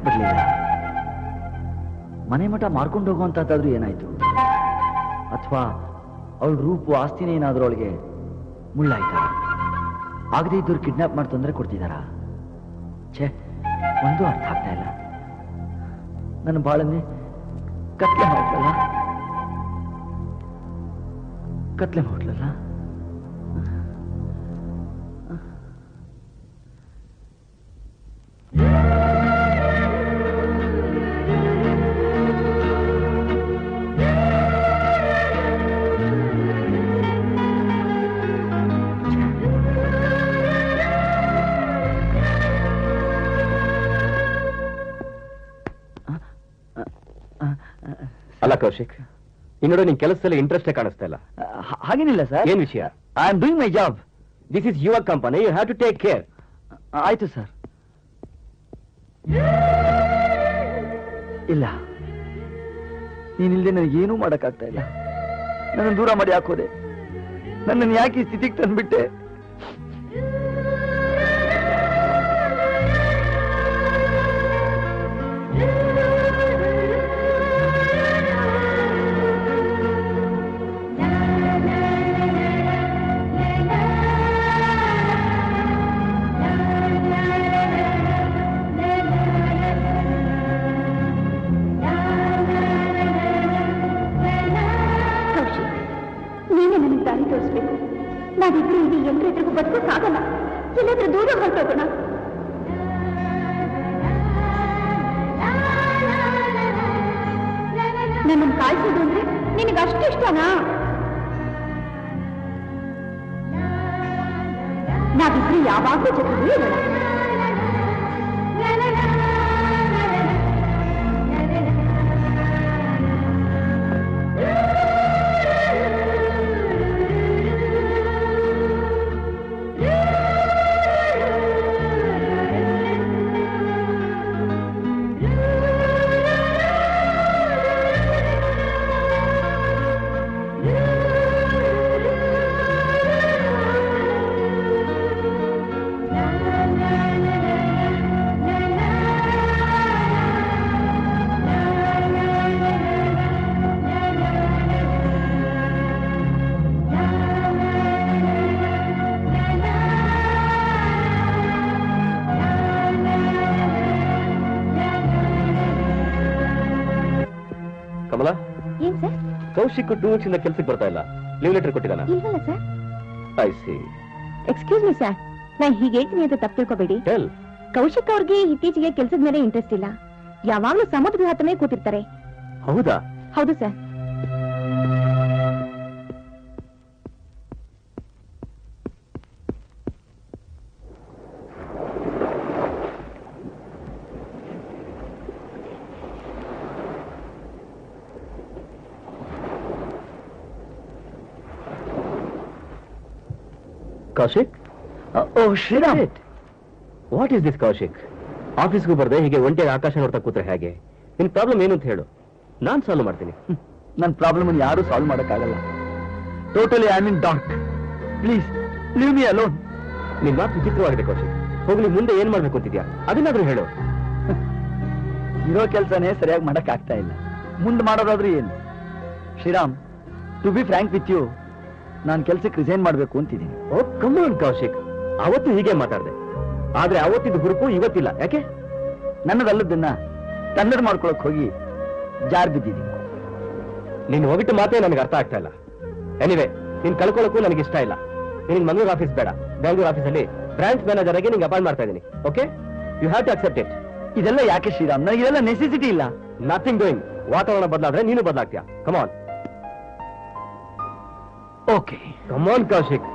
ಯಾಕೆ ಬರ್ಲಿಲ್ಲ ಮನೆ ಮಠ ಮಾರ್ಕೊಂಡು ಹೋಗುವಂತದ್ದಾದ್ರೂ ಏನಾಯ್ತು? ಅಥವಾ ಅವಳ ರೂಪು ಆಸ್ತಿನೇ ಏನಾದ್ರೂ ಅವಳಿಗೆ ಮುಳ್ಳಾಯ್ತ? ಆಗದೆ ಇದ್ದವ್ರು ಕಿಡ್ನಾಪ್ ಮಾಡಿ ತೊಂದರೆ ಕೊಡ್ತಿದಾರಾ? ಛೇ, ಒಂದು ಅರ್ಥ ಆಗ್ತಾ ಇಲ್ಲ. ನನ್ನ ಬಾಳನ್ನೇ ಕತ್ಲೆ ಮಾಡ್ಲಲ್ಲ ಕತ್ಲೆ ಮಾಡ್ಲಲ್ಲ ಅಲ್ಲ ಕೌಶಿಕ್ ಇನ್ನೋಡು ನಿನ್ ಕೆಲಸದಲ್ಲಿ ಇಂಟ್ರೆಸ್ಟೇ ಕಾಣಿಸ್ತಾ ಇಲ್ಲ. ಹಾಗೇನಿಲ್ಲ ಸರ್. ಏನ್ ವಿಷಯ? I am doing my job this is your company you have to take care ಆಯ್ತು ಸರ್. ಇಲ್ಲ. ನೀನಿಲ್ಲದೆ ನನಗೆ ಏನೂ ಮಾಡಕ್ಕಾಗ್ತಾ ಇಲ್ಲ. ನನ್ನ ದೂರ ಮಾಡಿ ಹಾಕೋದೆ. ನನ್ನನ್ನು ಯಾಕೆ ಸ್ಥಿತಿಗೆ ತಂದ್ಬಿಟ್ಟೆ? ನಾವಿಬ್ರು ಇಲ್ಲಿ ಎಲ್ರ ಎದುರಿಗೂ ಬದುಕೋಕ್ಕಾಗಲ್ಲ ಎಲ್ಲಾದ್ರೂ ದೂರ ಹೊರಟೋಗೋಣ ನನ್ನನ್ನು ಕಾಯಿಸೋದು ಅಂದ್ರೆ ನಿನಗೆ ಅಷ್ಟು ಇಷ್ಟನಾ ನಾವಿಬ್ರು ಯಾವಾಗಲೂ ಜೊತೆಗೆ ಇರೋಣ ಏನ್ ಸರ್? ಕೌಶಿಕ್ ಟೂ ವೀಕ್ಸ್ ಇಂದ ಕೆಲ್ಸಕ್ಕೆ ಬರ್ತಾ ಇಲ್ಲ. ಲೀವ್ ಲೆಟರ್ ಕೊಟ್ಟಿದ್ದಾನ? ಇಲ್ವಲ್ಲ sir. I see excuse me sir ನಾ ಹೀಗೆ ಹೇಳ್ತೀನಿ ಅಂತ ತಪ್ಪು ತಿಳ್ಕೊಬೇಡಿ. ಟೆಲ್ ಕೌಶಿಕ್ ಅವ್ರಿಗೆ ಇತ್ತೀಚೆಗೆ ಕೆಲಸದ ಮೇಲೆ ಇಂಟ್ರೆಸ್ಟ್ ಇಲ್ಲ. ಯಾವಾಗ್ಲೂ ಸಮುದ್ರದ ಹತ್ತನೇ ಕೂತಿರ್ತಾರೆ. ಹೌದಾ? ಹೌದು sir Kaushik? Oh Shriram. What is this Kaushik? ಆಫೀಸ್ಗೂ ಬರದೆ ಹೀಗೆ ಒಂಟಿಯಾಗಿ ಆಕಾಶ ನೋಡ್ತಾ ಕೂತ್ರೆ ಹೇಗೆ? ನಿನ್ ಪ್ರಾಬ್ಲಮ್ ಏನು ಅಂತ ಹೇಳು. ನಾನ್ ಸಾಲ್ವ್ ಮಾಡ್ತೀನಿ. ನನ್ನ ಪ್ರಾಬ್ಲಮ್ ಯಾರು ಸಾಲ್ವ್ ಮಾಡಕ್ಕಾಗಲ್ಲ. Totally I mean doc please leave me alone ನಿನ್ ಮಾತು ವಿಚಿತ್ರವಾಗಿದೆ ಕೌಶಿಕ್. ಹೋಗ್ಲಿ ಮುಂದೆ ಏನ್ ಮಾಡ್ಬೇಕು ಅಂತಿದ್ಯಾ? ಅದನ್ನಾದ್ರೂ ಹೇಳು. ಇರೋ ಕೆಲಸನೇ ಸರಿಯಾಗಿ ಮಾಡಕ್ ಆಗ್ತಾ ಇಲ್ಲ. ಮುಂದೆ ಮಾಡೋದಾದ್ರೂ ಏನು? Shriram to be frank with you ನಾನು ಕೆಲಸಕ್ಕೆ ರಿಸೈನ್ ಮಾಡಬೇಕು ಅಂತಿದ್ದೀನಿ. Oh come on Kaushik. ಅವತ್ತು ಹೀಗೆ ಮಾತಾಡ್ದೆ. ಆದ್ರೆ ಅವತ್ತಿದ್ದು ಹುರುಪು ಇವತ್ತಿಲ್ಲ ಯಾಕೆ? ನನ್ನದಲ್ಲದನ್ನ ತನ್ನದು ಮಾಡ್ಕೊಳಕ್ ಹೋಗಿ ಜಾರ್ ಬಿದ್ದಿದ್ದೀನಿ. ನೀನ್ ಹೋಗಿಟ್ಟು ಮಾತೇ ನನಗೆ ಅರ್ಥ ಆಗ್ತಾ ಇಲ್ಲ. ಎನಿವೆ ನೀನ್ ಕಳ್ಕೊಳ್ಳೋಕ್ಕೂ ನನಗೆ ಇಷ್ಟ ಇಲ್ಲ. ನಿನಗೆ ಮಂಗಳೂರು ಆಫೀಸ್ ಬೇಡ. ಬೆಂಗಳೂರು ಆಫೀಸಲ್ಲಿ ಬ್ರಾಂಚ್ ಮ್ಯಾನೇಜರ್ ಆಗಿ ನಿಂಗೆ ಅಪಾಯಿಂಟ್ ಮಾಡ್ತಾ ಇದ್ದೀನಿ okay you have to accept it ಇದೆಲ್ಲ ಯಾಕೆ ಶ್ರೀರಾಮ್? ನನಗೆ ಇದೆಲ್ಲ ನೆಸೆಸಿಟಿ ಇಲ್ಲ. ನಥಿಂಗ್ ಡೂಯಿಂಗ್ ವಾತಾವರಣ ಬದಲಾದ್ರೆ ನೀನು ಬದಲಾಗ್ತೀಯಾ? Come on okay come on Kaushik